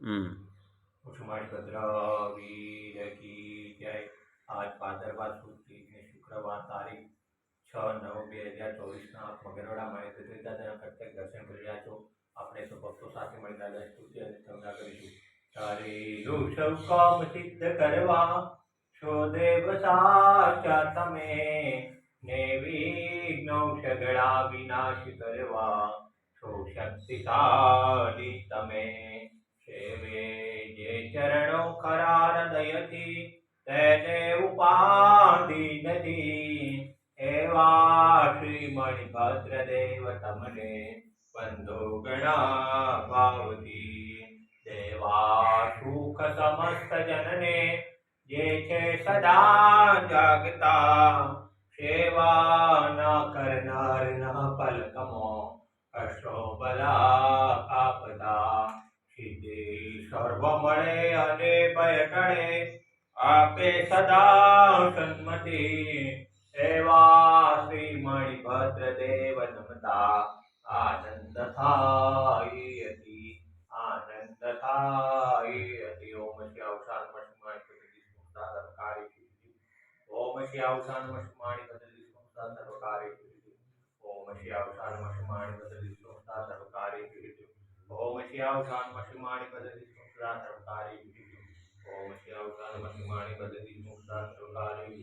છ નવ બે હજાર ચોવીસના મગરવાડા માહિતી દાદાના પ્રત્યેક દર્શન કરી કરવા છો સાચા તમે, ને વિઘ્નો સગળા વિનાશ કરવા શક્તિશાળી તમે. ચરણો ખરા હૃદયથી તેને ઉપાધિ નથી એવા શ્રી મણિભદ્ર દેવ તમને બંધો ગણા ભાવતી દેવા સુખ સમસ્ત જનને જે છે સદા જાગતા સેવા સર્વ મળે અને ભય ટળે આપે સદા સન્મતિ એવા શ્રી મણિભદ્ર દેવ નમતા આનંદ થાય અતિ આનંદ થાય અતિ ઓમ શ્રી અવસાન મસ્માણી પતિ સંસ્થા સર્વકારી ઓમ શ્રી અવસાન મસ્માણી પતિ સંસ્થા સર્વકારી ઓમ શ્રી અવસાન મસ્માણી પતિ સંસ્થા સર્વકારી ઓમ શ્રી અવસાન મસ્માણી પતિ शुक्रासर्कारी ओम श्री अवतार महिमानी बदती मुक्ता सर्वकारी